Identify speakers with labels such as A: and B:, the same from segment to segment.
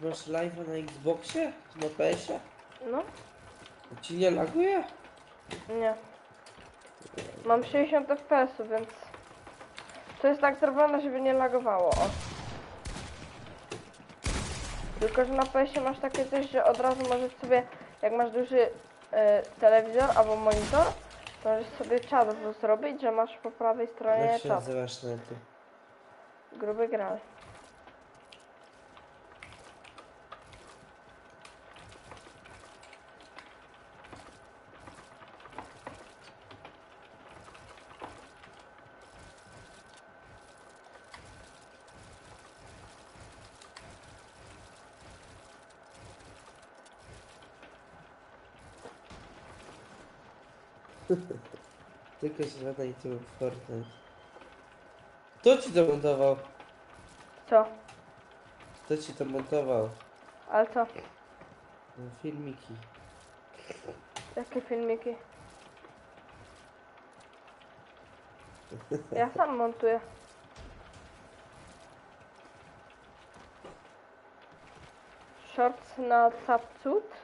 A: Masz live'a na Xboxie? Na PS-ie?
B: No,
A: Ci nie laguje?
B: nie. Mam 60 fps, więc to jest tak zrobione, żeby nie lagowało. O. Tylko, że na PS masz takie coś, że od razu możesz sobie, jak masz duży e, telewizor albo monitor, to możesz sobie czat zrobić, że masz po prawej stronie
A: Jak się
B: czat.
A: nazywasz na ty?
B: Gruby grał.
A: Tylko się na YouTube Fortnite. Kto ci to montował?
B: Co?
A: Kto ci to montował?
B: Ale co?
A: No, filmiki.
B: Jakie filmiki? Ja sam montuję. Shorts na Tapcut,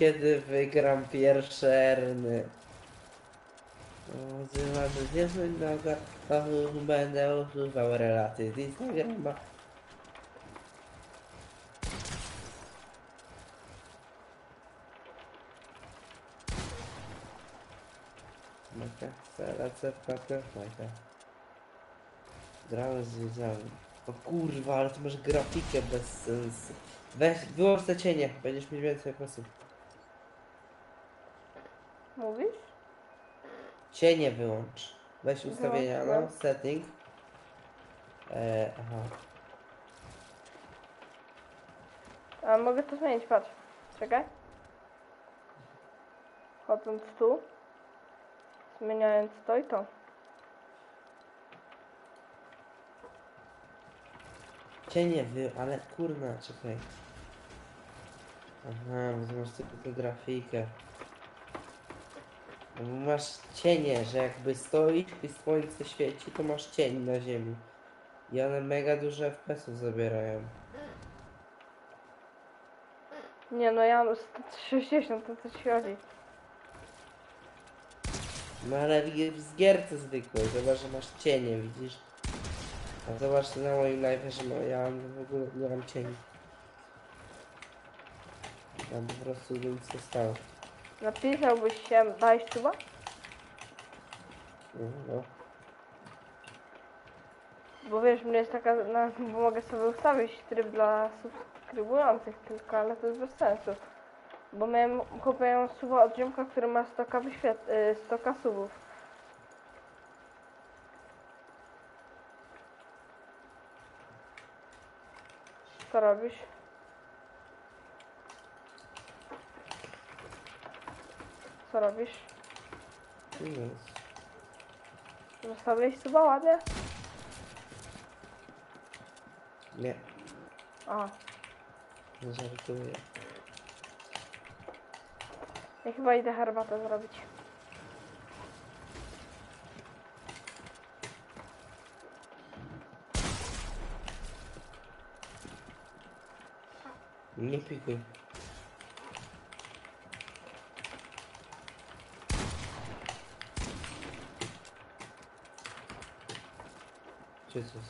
A: kiedy wygram pierwsze erny? Odzywamy niezłych noga, to będę usuwał relaty z Instagrama. Lecę w kapę, Majka. Grałem z widzami. O kurwa, ale ty masz grafikę bez sensu. Weź, wyłącz te cienie, będziesz mieć więcej pasów. Cienie wyłącz. Weź ustawienia, no,
B: Wyłączyłem.
A: setting. E, aha.
B: A mogę to zmienić, patrz. Czekaj. Chodząc tu. Zmieniając to i to.
A: Cienie wy, ale kurna, czekaj. Aha, bo ty masz tylko tę grafikę. Bo Masz cienie, że jakby stoisz i słońce świeci, to masz cień na ziemi. I one mega dużo FPS-ów zabierają.
B: Nie no, ja mam 160, to co ci chodzi.
A: No ale w, w gierce zwykłej, zobacz, że masz cienie, widzisz? A zobacz na moim live, że ja mam w ogóle nie mam cieni. Tam po prostu nic nie stało.
B: Napisałbyś się, dałeś suba?
A: No, no.
B: Bo wiesz, mnie jest taka, no, bo mogę sobie ustawić tryb dla subskrybujących tylko, ale to jest bez sensu. Bo miałem, kupiłem suba od ziomka, który ma 100k wyświet, y, 100k subów. Co robisz? Co robisz?
A: Nic.
B: Zostawiłeś suba ładnie?
A: Nie,
B: A,
A: nie żartuję.
B: ja chyba idę herbatę zrobić.
A: Nie pikuj. Gdzie ty jesteś?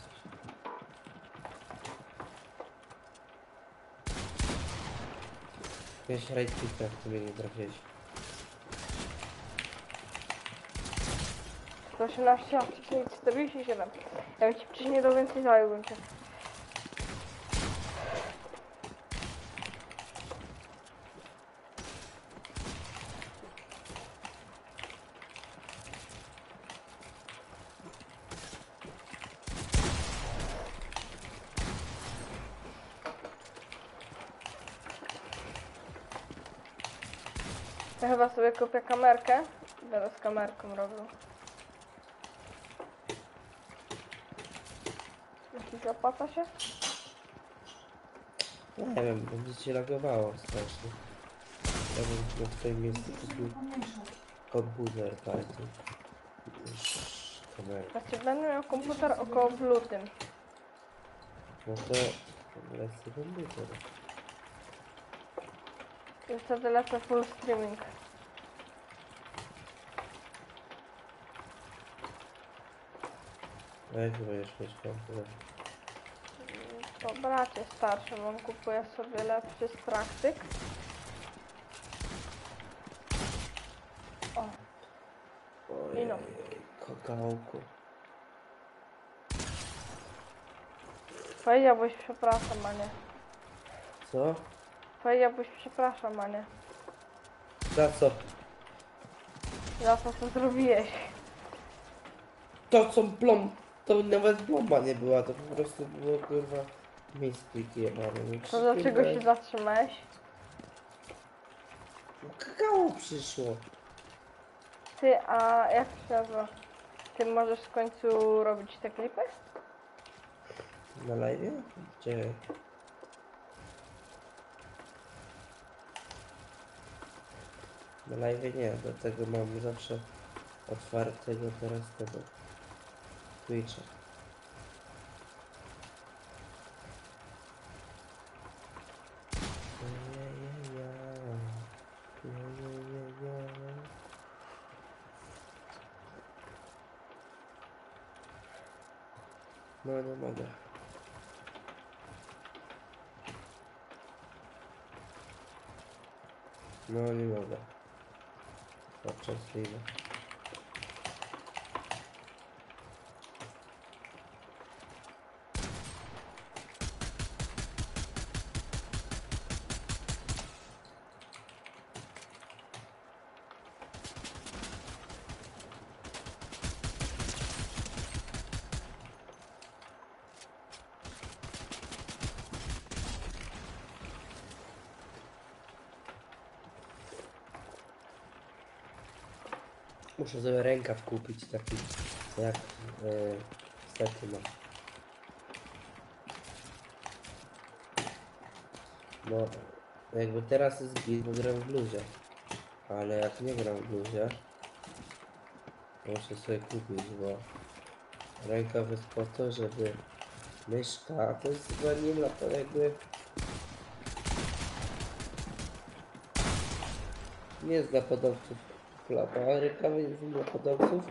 A: Miałeś right clicka, to mnie nie trafiłeś.
B: 118, a wcześniej 47. Ja bym ci wcześniej do więcej zająłbym się. Ja chyba sobie kupię kamerkę. Będę z kamerką robił. Jakiś opłaca się?
A: Nie wiem, będzie cię lagowało strasznie. Ja bym na twoim miejscu kupił komputer bardziej. niż kamerę.
B: Znaczy będę miał komputer około w lutym.
A: No to lecę komputer.
B: I wtedy lecę full streaming.
A: Jak będziesz mieć komputer?
B: To bracie starszym, on kupuje sobie lepszy straktyk. O,
A: Ojej,
B: no.
A: kokałku.
B: powiedziałbyś przepraszam, a nie.
A: Co?
B: Powiedziałbyś przepraszam, a nie.
A: Za co?
B: Za to, co zrobiłeś.
A: To co plom... To nawet plomba nie była, to po prostu było kurwa mistyk jebany.
B: To dlaczego się zatrzymałeś?
A: Kakao przyszło.
B: Ty, a jak to się nazywa? Ty możesz w końcu robić te klipy?
A: Na live? Gdzie? Na live nie, dlatego mam zawsze otwartego teraz tego Twitcha. Muszę sobie rękaw kupić taki jak e, stety mam. No jakby teraz jest git, bo gram w bluzie. Ale jak nie gram w bluzie, muszę sobie kupić, bo rękaw jest po to, żeby myszka, a to jest chyba nie dla to jakby nie jest dla podobców klapa, ale rękawy dla podobców,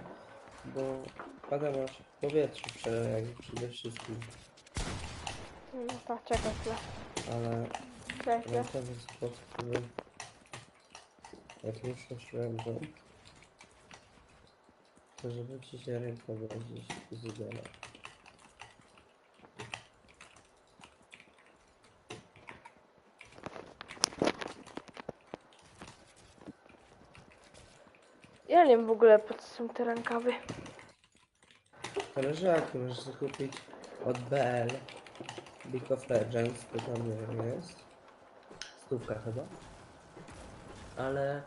A: bo pada masz w powietrzu prze, jakby przede wszystkim,
B: No tak, czekaj chwilę.
A: ale
B: Czekaj.
A: rękawy jak już nosiłem go, to żeby ci się ręka zjadła.
B: Ja nie wiem w ogóle po co są te rękawy.
A: Koleżanki możesz sobie kupić od BL League of Legends, to tam nie wiem jest. Stówka chyba. Ale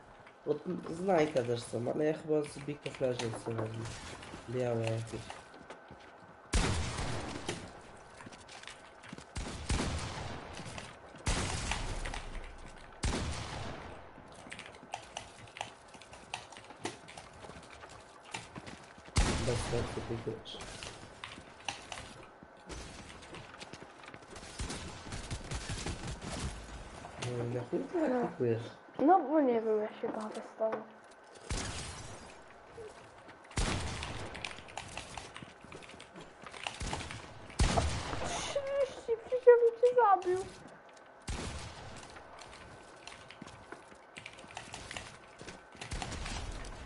A: od z Nike'a też są, ale ja chyba z League of Legends wezmę. Białe jakieś. Bez sensu kupujesz. No, tak kupujesz?
B: No bo nie wiem, ja się bawię z tobą. Trzydzieści, przecież ja bym cię zabił.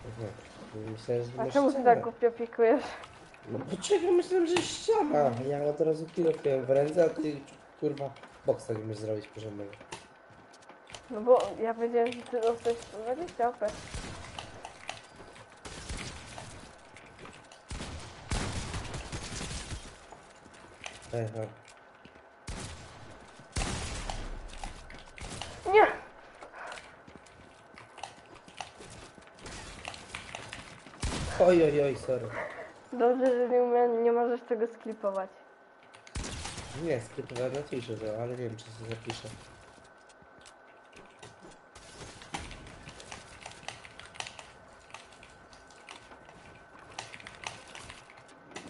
A: Aha. Myślałem, że
B: A
A: masz
B: czemu ty
A: ścianę.
B: tak głupio pikujesz?
A: No poczekaj, myślałem, że ściana. Ja od razu kilo w ręce, a ty kurwa boksa nie możesz zrobić porządnego.
B: No bo ja wiedziałem, że ty dostajesz 20 OP.
A: Ewa.
B: Nie!
A: Oj, oj, oj, sorry.
B: Dobrze, że nie, umie, nie możesz tego sklipować.
A: Nie, skryptowałem na to, ale nie wiem, czy się zapiszę.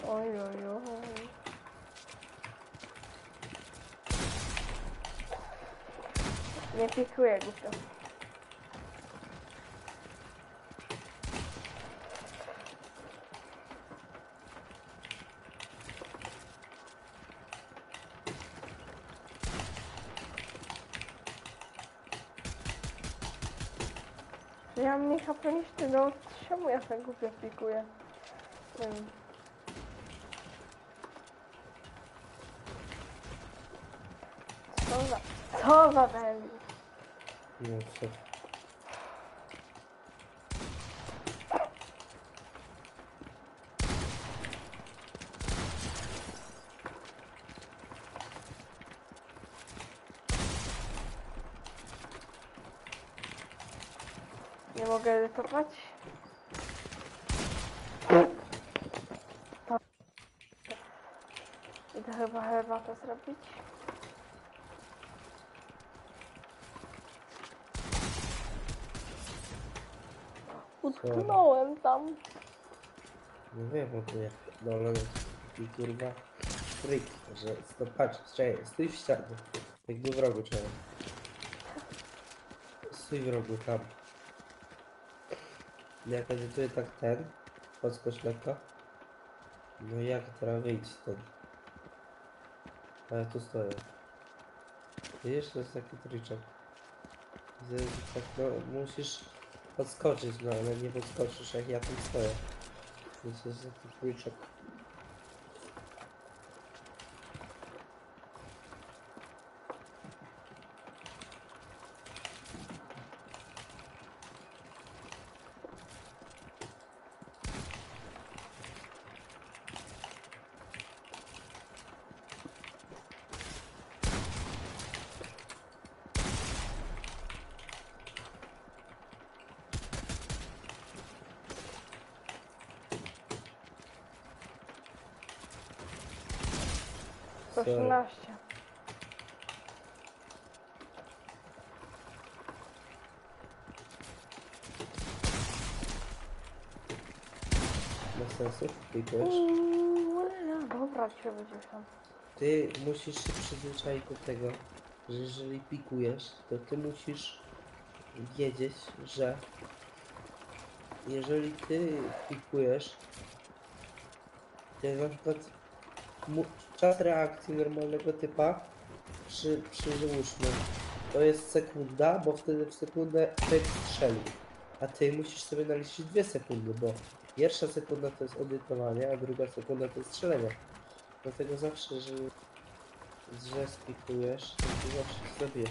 B: Oj, oj, oj. Głupio. Że Ja mam mniej HP niż ty, no czemu ja tak głupio pikuję? Wiem. Co za... Co za debil?
A: No co?
B: Nie mogę edytować? Idę chyba herbatę zrobić. Utknąłem tam.
A: No wiem, to jak dole taki kurwa trik, że to patrz, czekaj, stój w ścianie. Jakby w rogu trzeba. Stój w rogu tam. Jak edytuję tak ten, podskocz lekko. No jak teraz wyjść stąd? A ja tu stoję. Widzisz, to jest taki triczek. Że tak, no, musisz podskoczyć, no ale nie podskoczysz jak ja tam stoję. To jest taki triczek. Sorry.
B: 18.
A: Ma sensu? Klikujesz?
B: Uuu, ja- Dobra, cię będzie tam.
A: Ty musisz się przyzwyczaić do tego, że jeżeli pikujesz, to ty musisz wiedzieć, że jeżeli ty pikujesz, to na przykład mu- czas reakcji normalnego typa przy, przy załóżmy to jest sekunda, bo wtedy w sekundę typ strzelił. A ty musisz sobie naliczyć dwie sekundy, bo pierwsza sekunda to jest edytowanie, a druga sekunda to jest strzelenie. Dlatego zawsze, że że spikujesz, to ty zawsze sobie.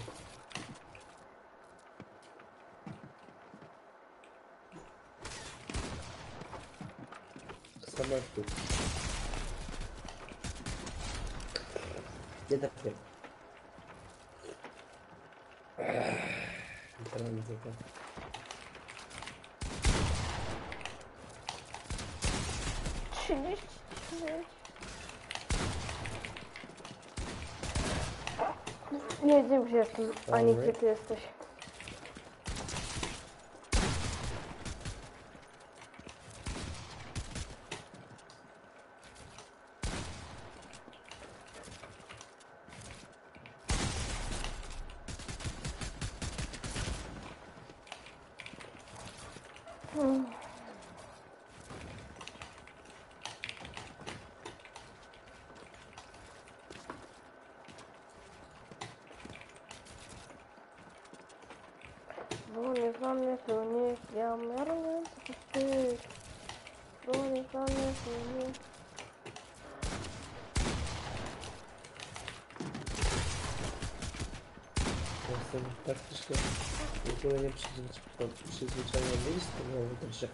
A: Samo jak tu. Nie tak nie. I teraz widzę to.
B: Trzydzieści dziewięć. Nie wiem gdzie jestem, ani
A: Dobra.
B: gdzie ty jesteś. Mm. Bo nie dla mnie to nie ja miarny to ty. Bo nie dla mnie to nie.
A: Ja Jestem praktycznie w ogóle nie przyzwyczaj- przyzwyczajony z tego, że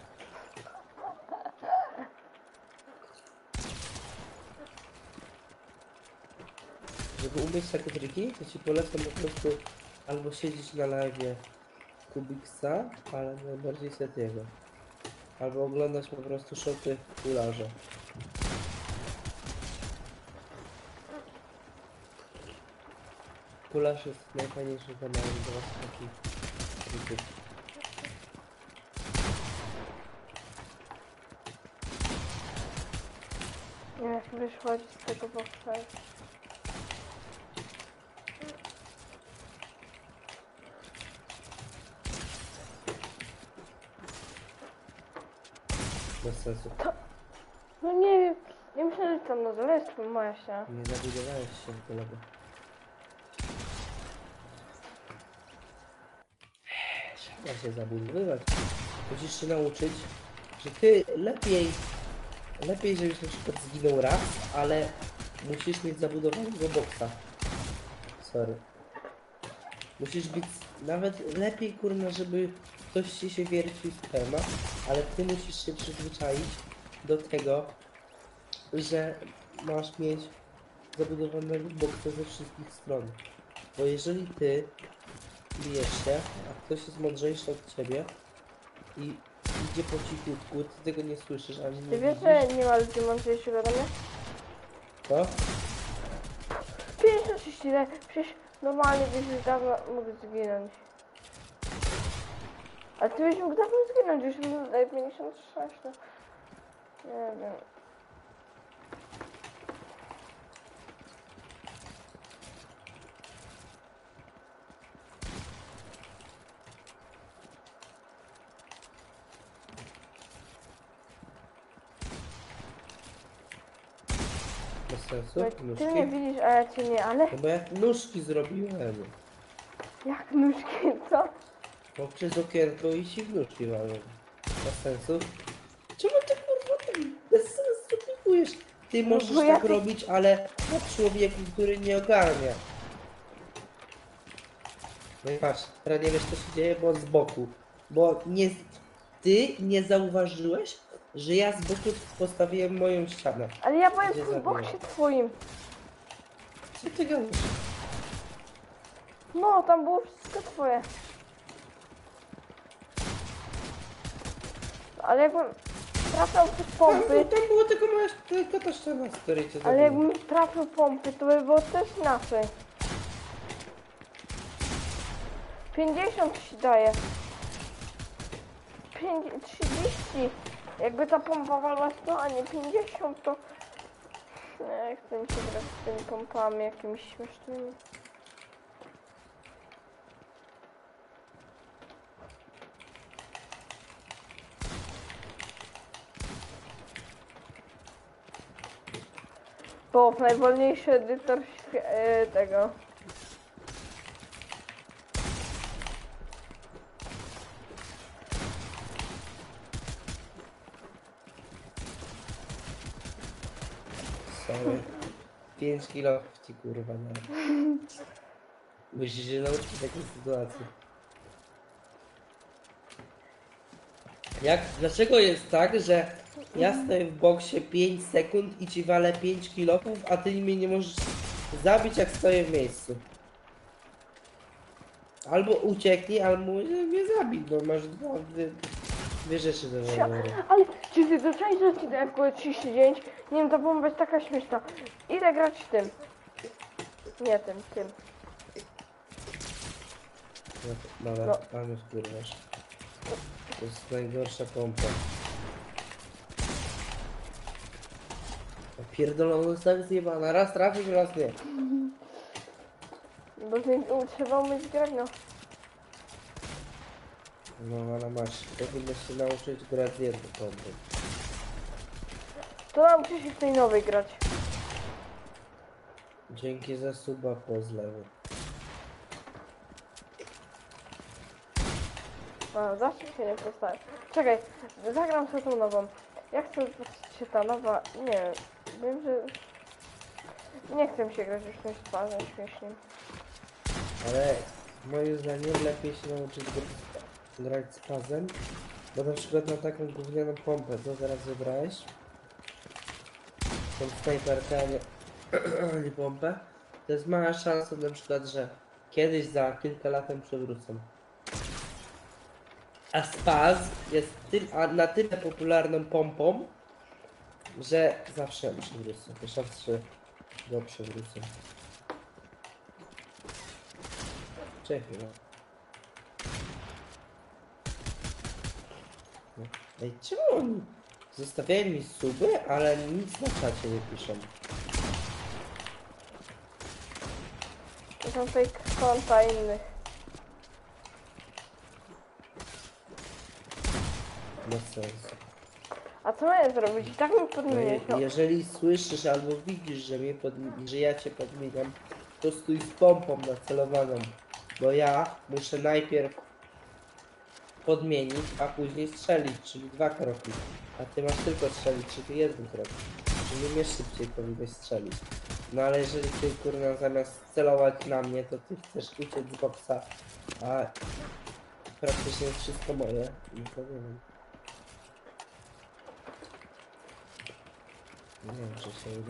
A: Żeby umieć takie triki, to ci polecam po prostu albo siedzieć na live Kubiksa, ale najbardziej Setiego. Albo oglądać po prostu shoty kularza. Kularz jest najfajniejszym kanałem do was taki YouTube.
B: Nie jak wyszłodzić z tego boksa.
A: Sensu.
B: No nie wiem, nie myślę, że tam na dole jest.
A: Nie zabudowałeś się kolego. Trzeba się zabudowywać. Musisz się nauczyć, że ty lepiej, lepiej żebyś na przykład zginął raz, ale musisz mieć zabudowanego boksa. Sorry. Musisz być nawet lepiej kurna, żeby ktoś ci się wiercił z perma, ale ty musisz się przyzwyczaić do tego, że masz mieć zabudowanego boksa ze wszystkich stron. Bo jeżeli ty bijesz się, a ktoś jest mądrzejszy od ciebie i idzie po cichutku, ty tego nie słyszysz ani nie
B: Ty wiesz,
A: widzisz,
B: że nie ma ludzi mądrzejszych ode mnie?
A: to
B: 56 ile? Przecież normalnie byś już dawno mógł zginąć. A ty byś mógł dawno zginąć, już mu daje 56, no. Nie wiem.
A: bez sensu,
B: Bo ty
A: nóżki.
B: mnie widzisz, a ja cię nie, ale
A: No bo jak nóżki zrobiłem,
B: jak nóżki, co?
A: Poprzez okienko i ci w nóżki walą. Bez sensu. Czemu ty kurwa tak bez sensu pikujesz? Ty możesz
B: bo ja
A: tak
B: ty-
A: robić, ale na człowieku, który nie ogarnia. No i patrz, teraz nie wiesz co się dzieje, bo z boku. Bo nie, ty nie zauważyłeś, że ja z boku postawiłem moją ścianę.
B: Ale ja byłem
A: Gdzie
B: w boksie twoim.
A: Co ty gadasz?
B: No, tam było wszystko twoje. Ale jakbym trafiał te
A: Tam,
B: pompy,
A: tam było tylko moja, tylko ta ściana, z której cię
B: ale
A: zabiłem.
B: jakbym trafił pompy, to by było też inaczej. 50 ci daje. 5, 30. Jakby ta pompa walła 100, a nie 50, to... Nie, chcę mi się grać z tymi pompami jakimiś śmiesznymi. Bob, najwolniejszy edytor e, tego.
A: Sorry. 5 kilo ci kurwa na. Musisz się nauczyć takiej sytuacji. Jak, dlaczego jest tak, że ja stoję w boksie 5 sekund i ci walę 5 kilofów, a ty mnie nie możesz zabić jak stoję w miejscu? Albo ucieknij, albo mnie zabić, no masz dwa, dwie, dwie rzeczy do wyboru.
B: Ale czy ty zacząłeś że ci daje w ogóle 39? Nie wiem, ta bomba jest taka śmieszna. Idę grać tym. Nie tym, tym.
A: No, Dobra,
B: no.
A: mamy wkurwasz. To jest najgorsza pompa. O Pierdoloną ustawę zjebana. Raz trafisz, raz nie.
B: Bo z nim trzeba umieć grać, no.
A: No ale masz. Powinnaś się nauczyć grać z jedną pompą.
B: To nauczę się w tej nowej grać.
A: Dzięki za suba po zlewu.
B: A, zawsze się nie postawię. Czekaj, zagram sobie tą nową. Jak chcę zobaczyć się ta nowa, nie wiem, że... Nie chcę się grać już tym twarzą śmiesznym.
A: Ale moim zdaniem lepiej się nauczyć gr- grać z pazem. Bo na przykład na taką gównianą pompę, co teraz wybrałeś? Tą snajperkę, a nie, nie pompę. To jest mała szansa na przykład, że kiedyś za kilka lat ją przewrócą. A Spaz jest ty, a na tyle popularną pompą, że zawsze przywrócę. Zawsze go przywrócę. Czekaj, no. No. Ej, czemu oni zostawiają mi suby, ale nic na czacie nie piszą?
B: To są fake konta innych.
A: Bez sensu.
B: A co mają zrobić? I tak mi
A: No,
B: podmieniać.
A: je, jeżeli słyszysz albo widzisz, że, mnie pod, że ja cię podmieniam, to stój z pompą nacelowaną, bo ja muszę najpierw podmienić, a później strzelić, czyli dwa kroki. A ty masz tylko strzelić, czyli jeden krok. Czyli mnie szybciej powinieneś strzelić. No ale jeżeli ty kurna zamiast celować na mnie, to ty chcesz uciec z boksa, a praktycznie wszystko moje, no to nie wiem. Nie wiem, czy się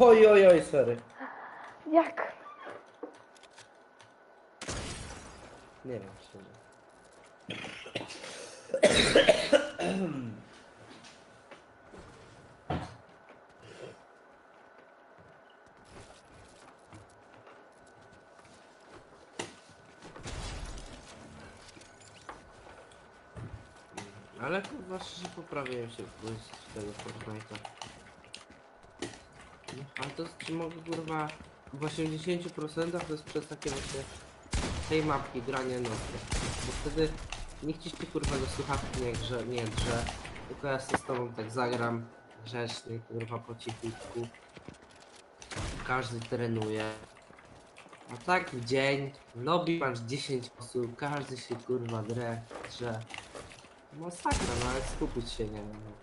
A: Oj, oj, oj, sorry.
B: Jak?
A: Nie wiem, szczerze. Ale kurwa, szczerze poprawiłem się w tego Fortnite'a. Ale to czy mogę kurwa w 80% to jest przez takie właśnie tej mapki granie nocne. Bo wtedy ci się kurwa do słuchawki nie grze, nie drze. Tylko ja sobie z tobą tak zagram grzecznie, kurwa po cichutku. Każdy trenuje. A tak w dzień, w lobby masz 10 osób, każdy się kurwa drze, drze. Masakra, no ale skupić się nie wiem. no.